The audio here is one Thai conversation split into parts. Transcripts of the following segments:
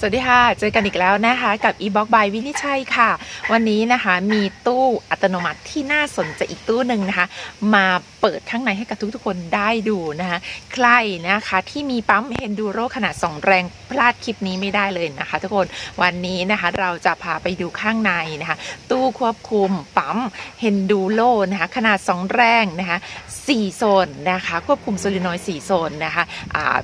สวัสดีค่ะ เจอกันอีกแล้วนะคะกับ e-box by วินิชัยค่ะ วันนี้นะคะมีตู้อัตโนมัติที่น่าสนใจอีกตู้หนึ่งนะคะ มา เปิดข้างในให้กับทุกๆคนได้ดูนะคะใครนะคะที่มีปั๊ม Enduro ขนาด 2 แรงพลาดคลิปนี้ไม่ได้เลยนะคะ ทุกคนวันนี้นะคะเราจะพาไปดูข้างในนะคะ ตู้ควบคุมปั๊ม Enduro นะคะขนาด 2 แรงนะคะ4โซนนะคะ ควบคุมโซลินอยด์4โซนนะคะ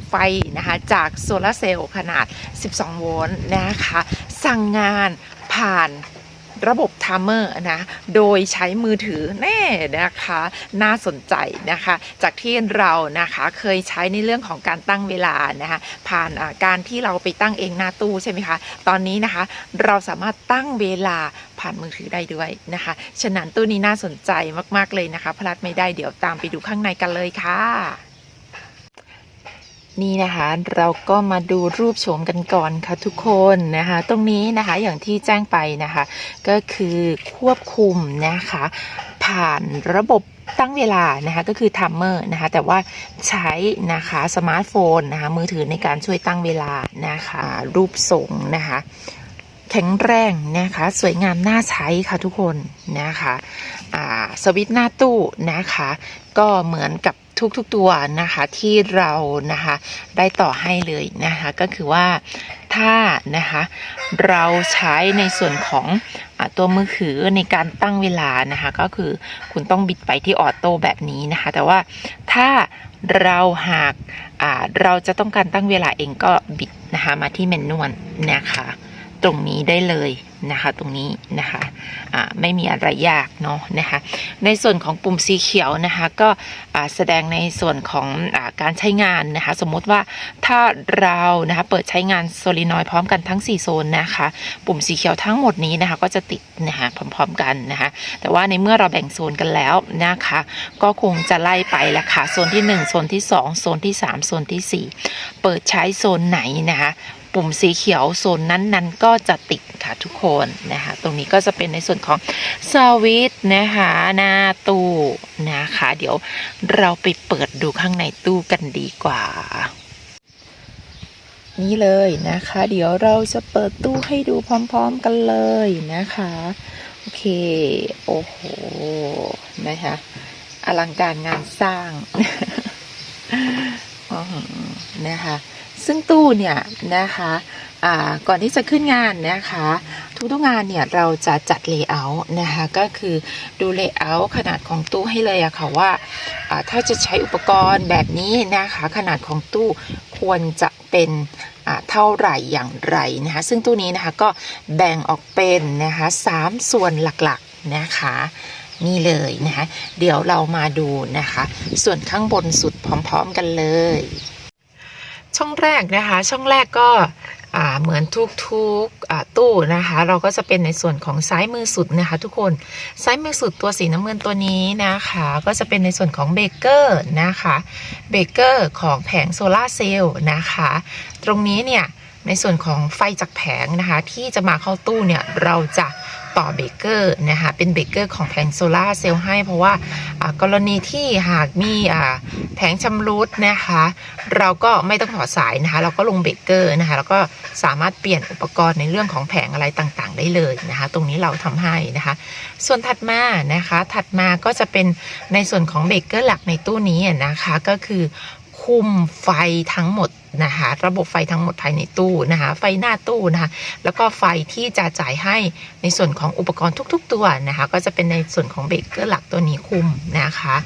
ไฟนะคะจากโซลาร์เซลล์ขนาด 12 โวลต์นะคะ สั่งงานผ่าน ระบบไทม์เมอร์นะ โดยใช้มือถือแน่นะคะ น่าสนใจนะคะ จากที่เรานะคะเคยใช้ในเรื่องของการตั้งเวลานะคะ ผ่านการที่เราไปตั้งเองหน้าตู้ใช่ไหมคะ ตอนนี้นะคะเราสามารถตั้งเวลาผ่านมือถือได้ด้วยนะคะ ฉะนั้นตู้นี้น่าสนใจมาก ๆ เลยนะคะ พลาดไม่ได้เดี๋ยวตามไปดูข้างในกันเลยค่ะ นี่นะคะเราก็มาดูรูปโฉมกันก่อนค่ะทุกคนนะคะตรงนี้นะคะอย่างที่แจ้งไปนะคะ ก็คือควบคุมนะคะผ่านระบบตั้งเวลานะคะก็คือทัมเมอร์นะคะแต่ว่าใช้นะคะสมาร์ทโฟนนะคะมือถือในการช่วยตั้งเวลานะคะรูปทรงนะคะแข็งแรงนะคะสวยงามน่าใช้ค่ะทุกคนนะคะสวิตช์หน้าตู้นะคะ ก็เหมือนกับ ทุกๆตัวนะคะที่เรานะคะได้ต่อให้เลยนะคะก็คือว่าถ้านะคะเราใช้ในส่วนของอตัวมือถือในการตั้งเวลานะคะก็คือคุณต้องบิดไปที่ออโต้แบบนี้นะคะแต่ว่าถ้าเราหากเราจะต้องการตั้งเวลาเองก็บิดนะคะมาที่แมนนวลนะคะ ตรงนี้ได้เลยนะคะ ตรงนี้นะคะอ่าไม่มีอะไรยากเนาะนะคะ ในส่วนของปุ่มสีเขียวนะคะก็แสดงในส่วนของอการใช้งานนะคะ สมมุติว่าถ้าเรานะคะเปิดใช้งานโซลินอยพร้อมกันทั้ง 4 โซนนะคะ ปุ่มสีเขียวทั้งหมดนี้นะคะ ก็จะติดนะคะพร้อมๆกันนะคะ แต่ว่าในเมื่อเราแบ่งโซนกันแล้วนะคะ ก็คงจะไล่ไปละค่ะโซนที่ 1 โซนที่ 2 โซนที่ 3 โซนทีสี่4 เปิดใช้โซนไหนนะคะ ปุ่มสีเขียวโซนนั้นๆ ก็จะติดค่ะทุกคนนะคะตรงนี้ก็จะเป็นในส่วนของสวิตนะคะหน้าตู้นะคะ เดี๋ยวเราไปเปิดดูข้างในตู้กันดีกว่า นี่เลยนะคะ เดี๋ยวเราจะเปิดตู้ให้ดูพร้อมๆกันเลยนะคะ โอเค โอ้โหนะคะอลังการงานสร้างอื้อหือนะคะ ซึ่งตู้เนี่ยนะคะอ่าก่อนที่จะขึ้นงานนะคะ ทุกๆงานเนี่ยเราจะจัดเลเยอร์นะคะก็คือดูเลเยอร์ขนาดของตู้ให้เลยอะค่ะว่าอ่าถ้าจะใช้อุปกรณ์แบบนี้นะคะขนาดของตู้ควรจะเป็นอ่าเท่าไหร่อย่างไรนะคะซึ่งตู้นี้นะคะก็แบ่งออกเป็นนะคะสามส่วนหลักๆนะคะนี่เลยนะคะเดี๋ยวเรามาดูนะคะ ส่วนข้างบนสุดพร้อม ๆ กันเลย ช่องแรกนะคะ ช่องแรกก็เหมือนทุกๆตู้นะคะ เราก็จะเป็นในส่วนของซ้ายมือสุดนะคะ ทุกคนซ้ายมือสุดตัวสีน้ำเงินตัวนี้นะคะ ก็จะเป็นในส่วนของเบเกอร์นะคะเบเกอร์ของแผงโซลาเซลล์นะคะ ตรงนี้เนี่ยในส่วนของไฟจากแผงนะคะ ที่จะมาเข้าตู้เนี่ยเราจะ ต่อเบเกอร์นะคะเป็นเบเกอร์ของแผงโซลาร์เซลล์ให้เพราะว่ากรณีที่หากมีแผงชำรุดนะคะ เราก็ไม่ต้องถอดสายนะคะ เราก็ลงเบเกอร์นะคะแล้วก็สามารถเปลี่ยนอุปกรณ์ในเรื่องของแผงอะไรต่างๆ ได้เลยนะคะ ตรงนี้เราทำให้นะคะ ส่วนถัดมานะคะถัดมาก็จะเป็นในส่วนของเบเกอร์หลักในตู้นี้นะคะก็คือ คุมไฟทั้งหมดนะคะระบบไฟทั้งหมดภายในตู้นะคะไฟหน้าตู้นะคะแล้วก็ไฟที่จะจ่ายให้ในส่วนของอุปกรณ์ทุก ๆ ตัวนะคะก็จะเป็นในส่วนของเบรกเกอร์หลักตัวนี้คุมนะคะ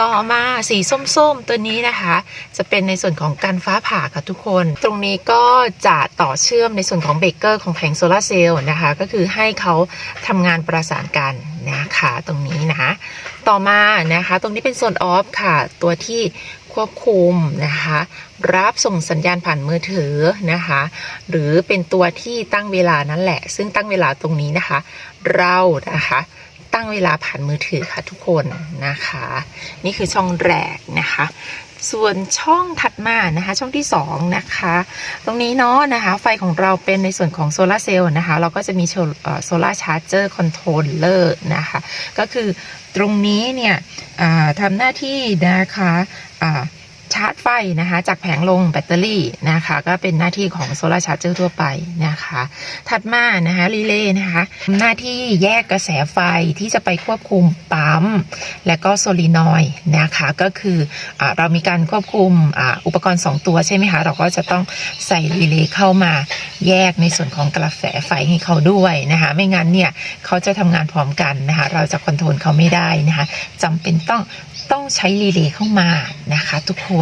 ต่อมาสีส้มๆตัวนี้นะคะ จะเป็นในส่วนของการฟ้าผ่าค่ะทุกคน ตรงนี้ก็จะต่อเชื่อมในส่วนของเบรกเกอร์ของแผงโซลาร์เซลล์นะคะก็คือให้เขาทำงานประสานกันนะคะตรงนี้นะคะต่อมานะคะ ตรงนี้เป็นโซนออฟค่ะตัวที่ ควบคุมนะคะ รับส่งสัญญาณผ่านมือถือนะคะ หรือเป็นตัวที่ตั้งเวลานั่นแหละ ซึ่งตั้งเวลาตรงนี้นะคะ เรานะคะตั้งเวลาผ่านมือถือค่ะทุกคนนะคะ นี่คือช่องแรกนะคะ ส่วนช่องถัดมานะคะช่องที่สองนะคะตรงนี้เนาะนะคะไฟของเราเป็นในส่วนของโซลาร์เซลล์นะคะเราก็จะมีโซลาร์ชาร์จเจอร์คอนโทรลเลอร์นะคะก็คือตรงนี้เนี่ยทำหน้าที่นะคะ ชาร์จไฟนะคะ จากแผงลงแบตเตอรี่นะคะ ก็เป็นหน้าที่ของโซลาร์ชาร์เจอร์ทั่วไปนะคะ ถัดมานะคะรีเลย์นะคะ หน้าที่แยกกระแสไฟที่จะไปควบคุมปั๊ม และก็โซลินอยนะคะก็คืออเรามีการควบคุมออุปกรณ์ 2 ตัวใช่ไหมคะ เราก็จะต้องใส่รีเลย์เข้ามาแยกในส่วนของกระแสไฟให้เขาด้วยนะคะ ไม่งั้นเนี่ยเขาจะทำงานพร้อมกันนะคะ เราจะคอนโทรลเขาไม่ได้นะคะจำเป็นต้องต้องใช้รีเลย์เข้ามานะคะ ทุกคน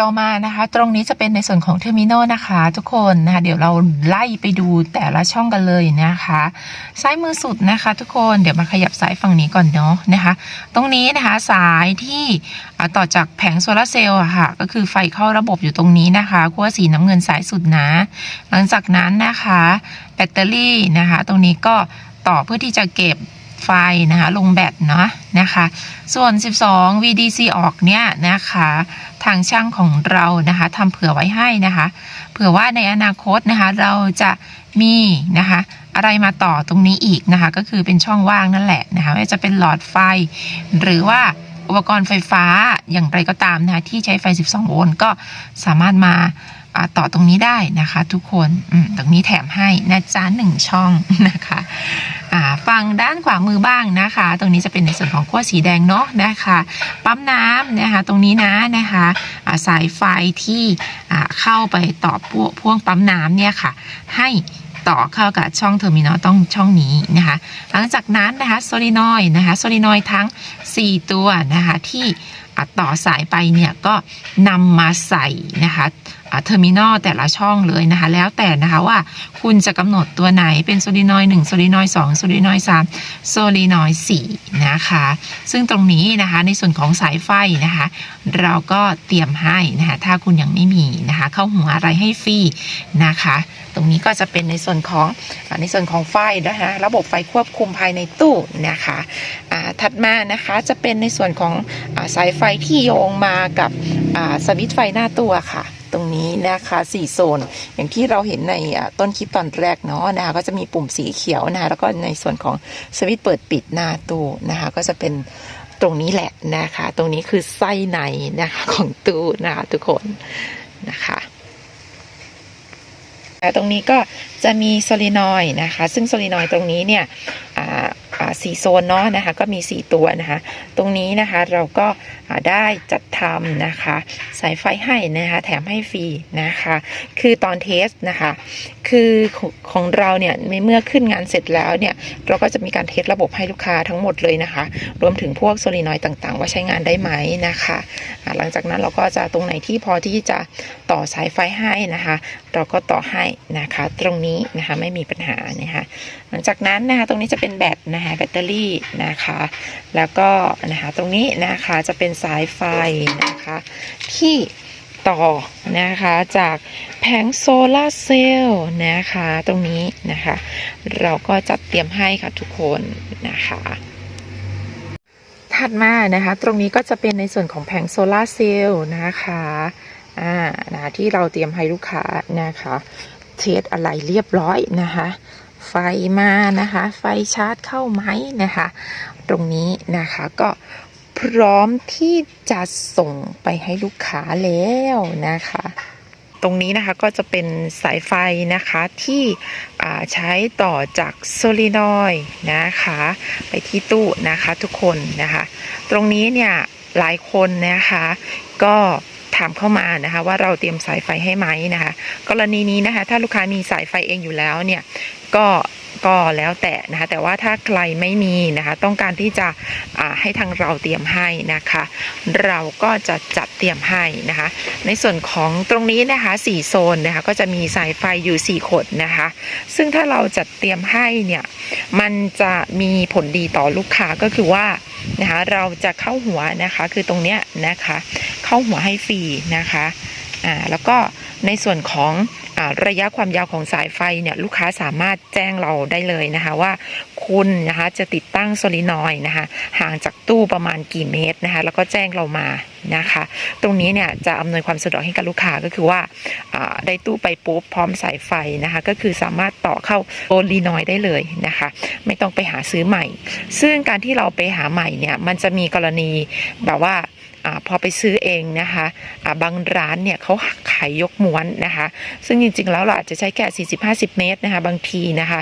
ต่อมานะคะ ตรงนี้จะเป็นในส่วนของเทอร์มินอลนะคะ ทุกคนนะคะเดี๋ยวเราไล่ไปดูแต่ละช่องกันเลยนะคะ ซ้ายมือสุดนะคะ ทุกคนเดี๋ยวมาขยับสายฝั่งนี้ก่อนเนาะนะคะ ตรงนี้นะคะสายที่ต่อจากแผงโซลาร์เซลล์อะค่ะ ก็คือไฟเข้าระบบอยู่ตรงนี้นะคะขั้วสีน้ำเงินสายสุดนะ หลังจากนั้นนะคะ แบตเตอรี่นะคะ ตรงนี้ก็ต่อเพื่อที่จะเก็บ ไฟนะคะลงแบตเนาะนะคะ ส่วน 12 VDC ออกเนี่ยนะคะทางช่างของเรานะคะทำเผื่อไว้ให้นะคะ เผื่อว่าในอนาคตนะคะเราจะมีนะคะอะไรมาต่อตรงนี้อีกนะคะ ก็คือเป็นช่องว่างนั่นแหละนะคะไม่ว่าจะเป็นหลอดไฟ หรือว่าอุปกรณ์ไฟฟ้าอย่างไรก็ตามนะคะที่ใช้ไฟ 12 โวลต์ก็สามารถมาอ่า ต่อตรงนี้ได้นะคะ ทุกคนตรงนี้แถมให้นะจ๊ะหนึ่งช่องนะคะฝั่งด้านขวามือบ้างนะคะ ตรงนี้จะเป็นในส่วนของขั้วสีแดงเนาะนะคะ ปั๊มน้ำนะคะ ตรงนี้นะนะคะสายไฟที่เข้าไปต่อพ่วพวงปั๊มน้ำเนี่ยค่ะ ให้ต่อเข้ากับช่องเทอร์มินอลต้องช่องนี้นะคะ หลังจากนั้นนะคะโซลินอยนะคะโซลินอยทั้ง 4 ตัวนะคะที่ ต่อสายไปเนี่ยก็นำมาใส่นะคะเทอร์มินอลแต่ละช่องเลยนะคะ แล้วแต่นะคะว่าคุณจะกำหนดตัวไหนเป็นโซลินอยด์1โซลินอยด์2โซลินอยด์3โซลินอยด์4นะคะ ซึ่งตรงนี้นะคะในส่วนของสายไฟนะคะ เราก็เตรียมให้นะคะถ้าคุณยังไม่มีนะคะเข้าหัวอะไรให้ฟรีนะคะ ตรงนี้ก็จะเป็นในส่วนของในส่วนของไฟนะคะระบบไฟควบคุมภายในตู้นะคะถัดมานะคะจะเป็นในส่วนของอสายไฟที่โยงมากับสวิตไฟหน้าตู้ค่ะ ตรงนี้นะคะ4โซน อย่างที่เราเห็นในต้นคลิปตอนแรกเนาะนะคะก็จะมีปุ่มสีเขียวนะคะแล้วก็ในส่วนของสวิตเปิดปิดหน้าตู้นะคะก็จะเป็นตรงนี้แหละนะคะ ตรงนี้คือไส้ในนะคะของตู้นะคะทุกคนนะคะอ่ตรงนี้ก็จะมีโซลินอยนะคะ ซึ่งโซลินอยตรงนี้เนี่ย สี่โซนเนาะนะคะก็มี 4 ตัวนะคะ ตรงนี้นะคะเราก็ได้จัดทำนะคะ สายไฟให้นะคะแถมให้ฟรีนะคะ คือตอนเทสนะคะ คือของเราเนี่ยในเมื่อขึ้นงานเสร็จแล้วเนี่ยเราก็จะมีการเทสระบบให้ลูกค้าทั้งหมดเลยนะคะ รวมถึงพวกโซลินอยด์ต่างๆ ว่าใช้งานได้ไหมนะคะหลังจากนั้นเราก็จะตรงไหนที่พอที่จะต่อสายไฟให้นะคะ เราก็ต่อให้นะคะ ตรงนี้นะคะไม่มีปัญหานะคะ ลังจากนั้นนะคะตรงนี้จะเป็นแบตนะคะแบตเตอรี่นะคะ แล้วก็นะคะตรงนี้นะคะจะเป็นสายไฟนะคะที่ต่อนะคะจากแผงโซลาร์เซลล์นะคะตรงนี้นะคะ เราก็จัดเตรียมให้ค่ะทุกคนนะคะถัดมานะคะตรงนี้ก็จะเป็นในส่วนของแผงโซลาร์เซลล์นะคะอ่านะที่เราเตรียมให้ลูกค้านะคะเทสอะไรเรียบร้อยนะคะ ไฟมานะคะ ไฟชาร์จเข้าไหมนะคะ ตรงนี้นะคะก็พร้อมที่จะส่งไปให้ลูกค้าแล้วนะคะ ตรงนี้นะคะก็จะเป็นสายไฟนะคะที่ใช้ต่อจากโซลินอยด์นะคะ ไปที่ตู้นะคะทุกคนนะคะ ตรงนี้เนี่ยหลายคนนะคะก็ ถามเข้ามานะคะ ว่าเราเตรียมสายไฟให้ไหมนะคะ กรณีนี้นะคะ ถ้าลูกค้ามีสายไฟเองอยู่แล้วเนี่ยก็ก็แล้วแต่นะคะแต่ว่าถ้าใครไม่มีนะคะต้องการที่จะให้ทางเราเตรียมให้นะคะ เราก็จะจัดเตรียมให้นะคะ ในส่วนของตรงนี้นะคะสี่โซนนะคะก็จะมีสายไฟอยู่ 4ขดนะคะ ซึ่งถ้าเราจัดเตรียมให้เนี่ยมันจะมีผลดีต่อลูกค้าก็คือว่านะคะเราจะเข้าหัวนะคะคือตรงเนี้ยนะคะ เข้าหัวให้ฟรีนะคะอ่าแล้วก็ในส่วนของอระยะความยาวของสายไฟเนี่ยลูกค้าสามารถแจ้งเราได้เลยนะคะว่าคุณนะคะจะติดตั้งโซลินอยนะคะห่างจากตู้ประมาณกี่เมตรนะคะแล้วก็แจ้งเรามานะคะ ตรงนี้เนี่ยจะอำนวยความสะดวกให้กับลูกค้าก็คือว่าได้ตู้ไปปุ๊บพร้อมสายไฟนะคะก็คือสามารถต่อเข้าโซลินอยได้เลยนะคะ ไม่ต้องไปหาซื้อใหม่ ซึ่งการที่เราไปหาใหม่เนี่ยมันจะมีกรณีแบบว่า อพอไปซื้อเองนะคะบางร้านเนี่ยเขาขายยกม้วนนะคะ ซึ่งจริงๆแล้วเราอาจจะใช้แค่40-50 เมตรนะคะ บางทีนะคะ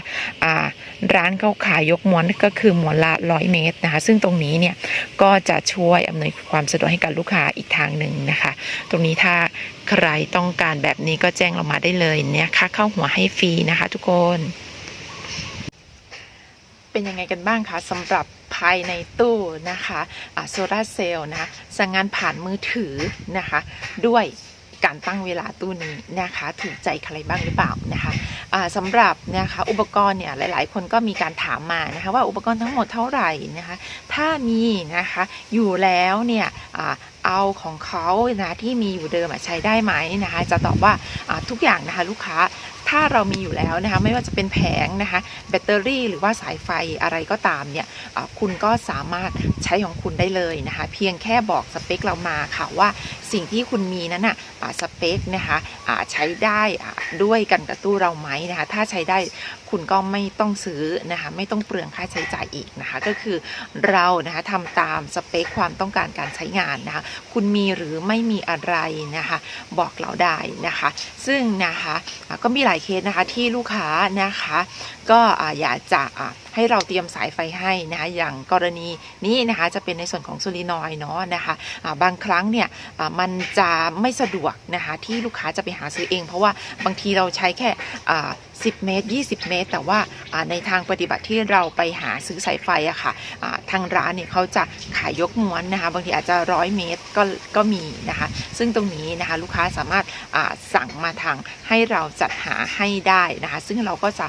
ร้านเขาขายยกม้วนก็คือม้วนละ 100 เมตรนะคะ ซึ่งตรงนี้เนี่ยก็จะช่วยอำนวยความสะดวกให้กับลูกค้าอีกทางหนึ่งนะคะ ตรงนี้ถ้าใครต้องการแบบนี้ก็แจ้งเรามาได้เลยเนี่ยค่าเข้าหัวให้ฟรีนะคะ ทุกคน เป็นยังไงกันบ้างคะสำหรับายในตู้นะคะโซลาเซลล์นะคะสั่งงานผ่านมือถือนะคะ ด้วยการตั้งเวลาตู้นี้นะคะ ถูกใจใครบ้างหรือเปล่านะคะสำหรับนะคะอุปกรณ์เนี่ยหลาย ๆ คนก็มีการถามมานะคะว่าอุปกรณ์ทั้งหมดเท่าไหร่นะคะ ถ้ามีนะคะอยู่แล้วเนี่ยอเอาของเขานะที่มีอยู่เดิมใช้ได้ไหมนะคะ จะตอบว่าทุกอย่างนะคะลูกค้า ถ้าเรามีอยู่แล้วนะคะไม่ว่าจะเป็นแผงนะคะแบตเตอรี่หรือว่าสายไฟอะไรก็ตามเนี่ยคุณก็สามารถใช้ของคุณได้เลยนะคะ เพียงแค่บอกสเปคเรามาค่ะว่า สิ่งที่คุณมีนั้นน่ะสเปคนะคะใช้ได้ด้วยกันกับตู้เราไหมนะคะถ้าใช้ได้คุณก็ไม่ต้องซื้อนะคะไม่ต้องเปลืองค่าใช้จ่ายอีกนะคะก็คือเรานะคะทำตามสเปคความต้องการการใช้งานนะคะคุณมีหรือไม่มีอะไรนะคะบอกเราได้นะคะ ซึ่งนะคะก็มีหลายเคสนะคะที่ลูกค้านะคะก็อยากจะให้เราเตรียมสายไฟให้นะคะอย่างกรณีนี้นะคะจะเป็นในส่วนของโซลินอยด์เนาะนะคะบางครั้งเนี่ยมันจะไม่สะดวกนะคะที่ลูกค้าจะไปหาซื้อเอง เพราะว่าบางทีเราใช้แค่ 10 เมตร 20 เมตร แต่ว่าในทางปฏิบัติที่เราไปหาซื้อสายไฟอะค่ะอ่าทางร้านเนี่ยเขาจะขายยกม้วนนะคะ บางทีอาจจะร้อยเมตรก็ก็มีนะคะ ซึ่งตรงนี้นะคะลูกค้าสามารถสั่งมาทางให้เราจัดหาให้ได้นะคะ ซึ่งเราก็จะ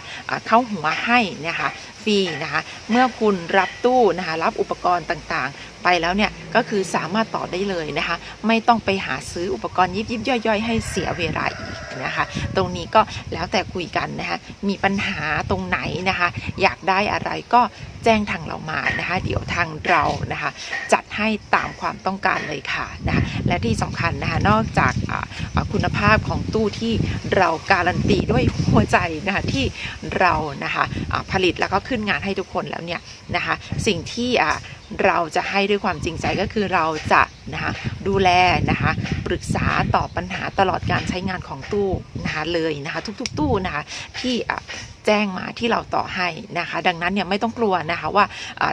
เข้าหัวให้นะคะฟรีนะคะ เมื่อคุณรับตู้นะคะ รับอุปกรณ์ต่างๆ ไปแล้วเนี่ยก็คือสามารถต่อได้เลยนะคะ ไม่ต้องไปหาซื้ออุปกรณ์ยิบยิบย่อยๆ ให้เสียเวลาอีกนะคะ ตรงนี้ก็แล้วแต่คุยกันนะคะมีปัญหาตรงไหนนะคะ อยากได้อะไรก็แจ้งทางเรามานะคะ เดี๋ยวทางเรานะคะ จัด ให้ตามความต้องการเลยค่ะนะและที่สำคัญนะคะนอกจากคุณภาพของตู้ที่เราการันตีด้วยหัวใจนะคะที่เรานะคะผลิตแล้วก็ขึ้นงานให้ทุกคนแล้วเนี่ยนะคะสิ่งที่เราจะให้ด้วยความจริงใจก็คือเราจะนะคะดูแลนะคะปรึกษาตอบปัญหาตลอดการใช้งานของตู้นะคะเลยนะคะทุกๆ ตู้นะคะที่แจ้งมาที่เราต่อให้นะคะ ดังนั้นเนี่ยไม่ต้องกลัวนะคะว่า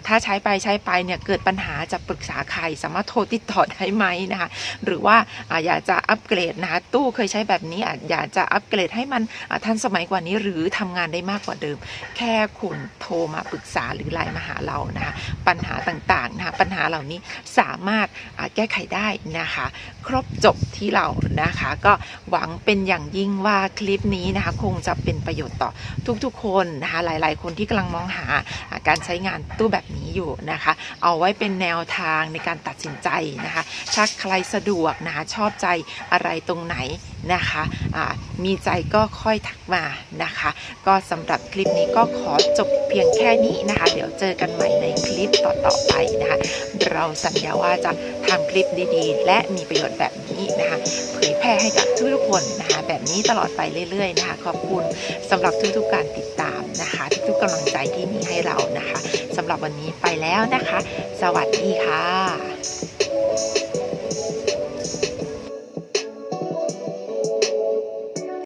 ถ้าใช้ไปใช้ไปเนี่ยเกิดปัญหาจะปรึกษาใครสามารถโทรติดต่อได้ไหมนะคะ หรือว่าอยากจะอัปเกรดนะคะตู้เคยใช้แบบนี้อะอยากจะอัปเกรดให้มันทันสมัยกว่านี้หรือทำงานได้มากกว่าเดิม แค่คุณโทรมาปรึกษาหรือไลน์มาหาเรานะคะปัญหาต่างๆนะคะปัญหาเหล่านี้สามารถแก้ไขได้นะคะ ครบจบที่เรานะคะ ก็หวังเป็นอย่างยิ่งว่าคลิปนี้นะคะคงจะเป็นประโยชน์ต่อทุกๆ คนนะคะหลายๆ คนที่กำลังมองหาอ่าการใช้งานตู้แบบนี้อยู่นะคะ เอาไว้เป็นแนวทางในการตัดสินใจนะคะถ้าใครสะดวกนะคะชอบใจอะไรตรงไหนนะคะอ่ามีใจก็ค่อยทักมานะคะ ก็สำหรับคลิปนี้ก็ขอจบเพียงแค่นี้นะคะ เดี๋ยวเจอกันใหม่ในคลิปต่อๆไปนะคะ เราสัญญาว่าจะทำคลิปดีๆ และมีประโยชน์แบบนี้นะคะ เผยแพร่ให้กับทุกๆคนนะคะ แบบนี้ตลอดไปเรื่อยๆนะคะ ขอบคุณสำหรับทุกๆการติดตามนะคะ ทุกๆกำลังใจที่มีให้เรานะคะสำหรับวันนี้ไปแล้วนะคะ สวัสดีค่ะ